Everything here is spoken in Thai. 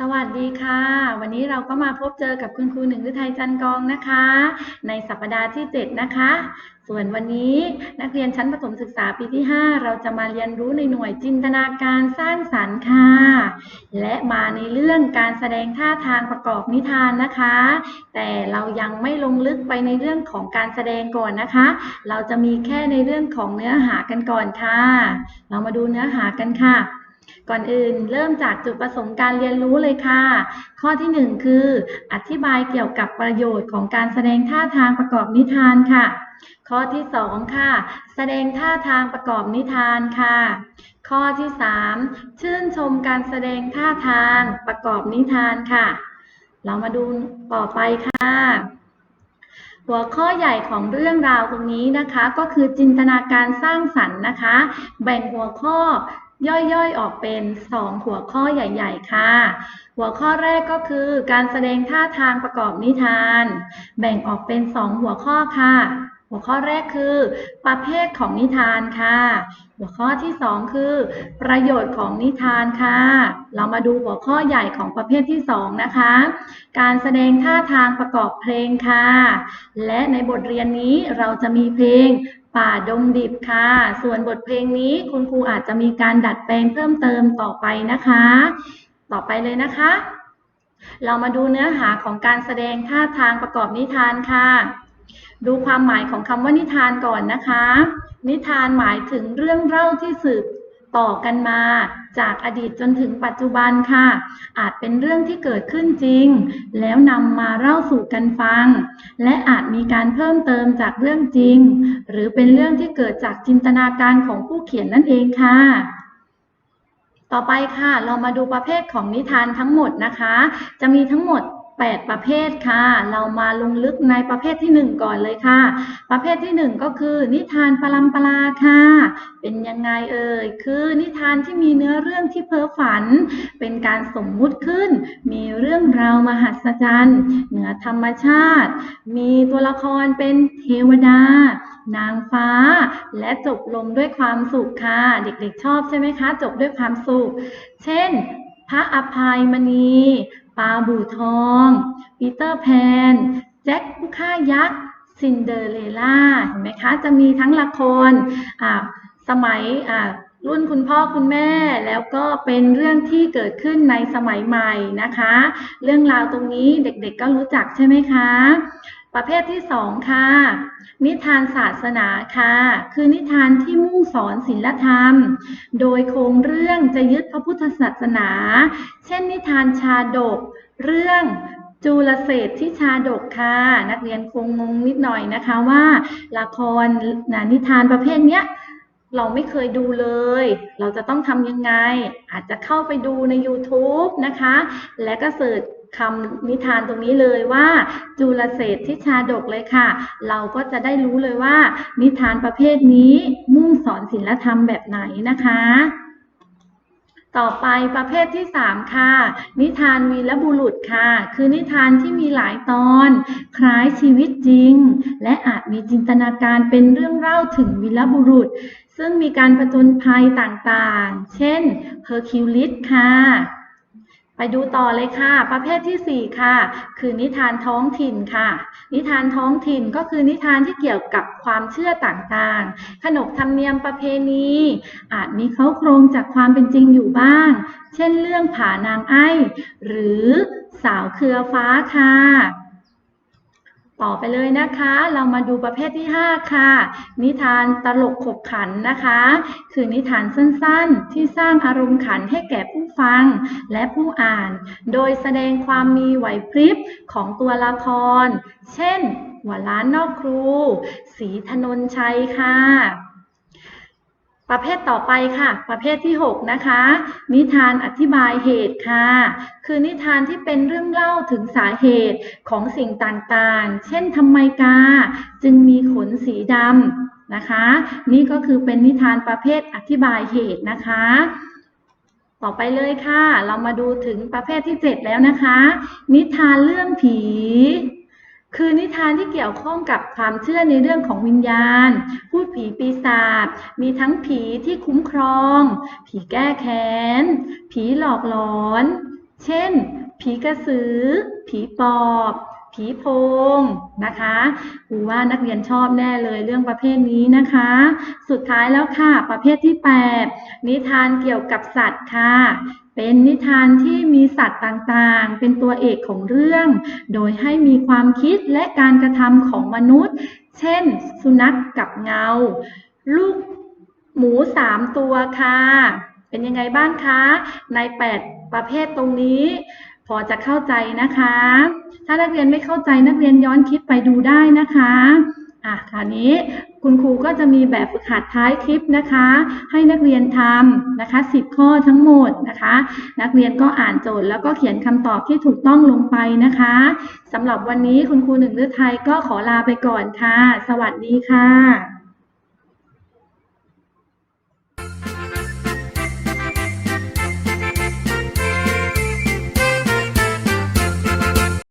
สวัสดีค่ะ วันนี้เราก็มาพบเจอกับคุณครูหนึ่งฤทัยจันกองนะคะ ในสัปดาห์ที่ 7 นะคะ ส่วนวันนี้นักเรียนชั้นประถมศึกษาปีที่ 5 เราจะมาเรียนรู้ในหน่วยจินตนาการสร้างสรรค์ค่ะ และมาในเรื่องการแสดงท่าทางประกอบนิทานนะคะ แต่เรายังไม่ลงลึกไปในเรื่องของการแสดงก่อนนะคะ เราจะมีแค่ในเรื่องของเนื้อหากันก่อนค่ะ เรามาดูเนื้อหากันค่ะ ก่อนอื่นเริ่มจากจุดประสงค์การเรียนรู้เลยค่ะ ข้อที่ 1 คือ อธิบายเกี่ยวกับประโยชน์ของการแสดงท่าทางประกอบนิทานค่ะ ข้อที่ 2 ค่ะ แสดงท่าทางประกอบนิทานค่ะ ข้อที่ 3 ชื่นชมการแสดงท่าทางประกอบนิทานค่ะ เรามาดูต่อไปค่ะหัวข้อใหญ่ของเรื่องราวตรงนี้นะคะ ก็คือจินตนาการสร้างสรรค์นะคะ แบ่งหัวข้อ ย่อยๆ ออกเป็น 2 หัวข้อใหญ่ ๆ ค่ะ หัวข้อแรกก็คือการแสดงท่าทางประกอบนิทาน แบ่งออกเป็น 2 หัวข้อค่ะ หัวข้อแรกคือ ประเภทของนิทานค่ะ หัวข้อที่ 2 คือ ประโยชน์ของนิทานค่ะ เรามาดูหัวข้อใหญ่ของประเภทที่ 2 นะคะ การแสดงท่าทางประกอบเพลงค่ะ และในบทเรียนนี้เราจะมีเพลง ป่าดงดิบค่ะ ส่วนบทเพลงนี้คุณครูอาจจะมีการดัดแปลงเพิ่มเติมต่อไปนะคะ ต่อไปเลยนะคะ เรามาดูเนื้อหาของการแสดงท่าทางประกอบนิทานค่ะ ดูความหมายของคำว่านิทานก่อนนะคะ นิทานหมายถึงเรื่องเล่าที่สืบ ต่อกันมา จากอดีตจนถึงปัจจุบันค่ะ อาจเป็นเรื่องที่เกิดขึ้นจริง แล้วนำมาเล่าสู่กันฟัง และอาจมีการเพิ่มเติมจากเรื่องจริง หรือเป็นเรื่องที่เกิดจากจินตนาการของผู้เขียนนั่นเองค่ะต่อไปค่ะ เรามาดูประเภทของนิทานทั้งหมดนะคะ จะมีทั้งหมด 8 ประเภทค่ะ เรามาลงลึกในประเภทที่ 1 ก่อนเลยค่ะ ประเภทที่ 1 ก็คือ นิทานปรัมปราค่ะ เป็นยังไงเอ่ย คือนิทานที่มีเนื้อเรื่องที่เพ้อฝัน เป็นการสมมุติขึ้น มีเรื่องราวมหัศจรรย์ เหนือธรรมชาติ มีตัวละครเป็นเทวดา นางฟ้า และจบลงด้วยความสุขค่ะ เด็กๆชอบใช่ไหมคะ จบด้วยความสุข เช่น พระอภัยมณี ปลาบู่ทอง ปีเตอร์แพน แจ็คผู้ฆ่ายักษ์ ซินเดอเรลล่า เห็นไหมคะ จะมีทั้งละครอ่าสมัยอ่ารุ่นคุณพ่อคุณแม่แล้วก็เป็นเรื่องที่เกิดขึ้นในสมัยใหม่นะคะ เรื่องราวตรงนี้เด็กๆก็รู้จักใช่ไหมคะ ประเภทที่สองค่ะ นิทานศาสนาค่ะ คือนิทานที่มุ่งสอนศีลธรรม โดยโครงเรื่องจะยึดพระพุทธศาสนา เช่น นิทานชาดก เรื่องจูลเศรษที่ชาดกค่ะ นักเรียนคงงงนิดหน่อยนะคะว่า ละครนะนิทานประเภทเนี้ยเราไม่เคยดูเลย เราจะต้องทำยังไง อาจจะเข้าไปดูใน YouTube นะคะ และก็เสิร์ช คำนิทานตรงนี้เลยว่า จุลเศรษฐที่ชาดกเลยค่ะ เราก็จะได้รู้เลยว่า นิทานประเภทนี้มุ่งสอนศีลธรรมแบบไหนนะคะ ต่อไปประเภทที่ 3 ค่ะ นิทานวีรบุรุษค่ะ คือนิทานที่มีหลายตอน คล้ายชีวิตจริง และอาจมีจินตนาการเป็นเรื่องเล่าถึงวีรบุรุษ ซึ่งมีการผจญภัยต่างๆ เช่นเฮอร์คิวลิสค่ะ ไปดูต่อเลยค่ะ ประเภทที่ 4 ค่ะ คือนิทานท้องถิ่นค่ะ นิทานท้องถิ่นก็คือนิทานที่เกี่ยวกับความเชื่อต่างๆ ขนบธรรมเนียมประเพณี อาจมีเขาโครงจากความเป็นจริงอยู่บ้าง เช่นเรื่องผานางไอ้ หรือสาวเครือฟ้าค่ะ ต่อไปเลยนะคะ เรามาดูประเภทที่ 5 ค่ะ นิทานตลกขบขันนะคะ คือนิทานสั้นๆ ที่สร้างอารมณ์ขันให้แก่ผู้ฟังและผู้อ่าน โดยแสดงความมีไหวพริบของตัวละคร เช่นหัวล้านนอกครู สีถนนชัยค่ะ ประเภทต่อไปค่ะ ประเภทที่ 6 นะคะ นิทานอธิบายเหตุค่ะ คือนิทานที่เป็นเรื่องเล่าถึงสาเหตุของสิ่งต่างๆ เช่นทำไมกา จึงมีขนสีดำนะคะ นี่ก็คือเป็นนิทานประเภทอธิบายเหตุนะคะ ต่อไปเลยค่ะ เรามาดูถึงประเภทที่ 7 แล้วนะคะ นิทานเรื่องผี คือนิทานที่เกี่ยวข้องกับความเชื่อในเรื่องของวิญญาณ พูดผีปีศาจ มีทั้งผีที่คุ้มครอง ผีแก้แค้น ผีหลอกหลอน เช่น ผีกระสือ ผีปอบ ผีโพงนะคะครูว่านักเรียนชอบแน่เลยเรื่องประเภทนี้นะคะ สุดท้ายแล้วค่ะ ประเภทที่ 8 นิทานเกี่ยวกับสัตว์ค่ะ เป็นนิทานที่มีสัตว์ต่างๆ เป็นตัวเอกของเรื่อง โดยให้มีความคิดและการกระทำของมนุษย์ เช่น สุนัขกับเงา ลูกหมูสามตัวค่ะ เป็นยังไงบ้างคะ ใน 8 ประเภทตรงนี้ พอจะเข้าใจนะคะ ถ้านักเรียนไม่เข้าใจนักเรียนย้อนคิดไปดูได้นะคะอะคราวนี้คุณครูก็จะมีแบบฝึกหัดท้ายคลิปนะคะ ให้นักเรียนทำนะคะ10 ข้อทั้งหมดนะคะ นักเรียนก็อ่านโจทย์แล้วก็เขียนคำตอบที่ถูกต้องลงไปนะคะสำหรับวันนี้คุณครูหนึ่งฤทัยก็ขอลาไปก่อนค่ะ สวัสดีค่ะ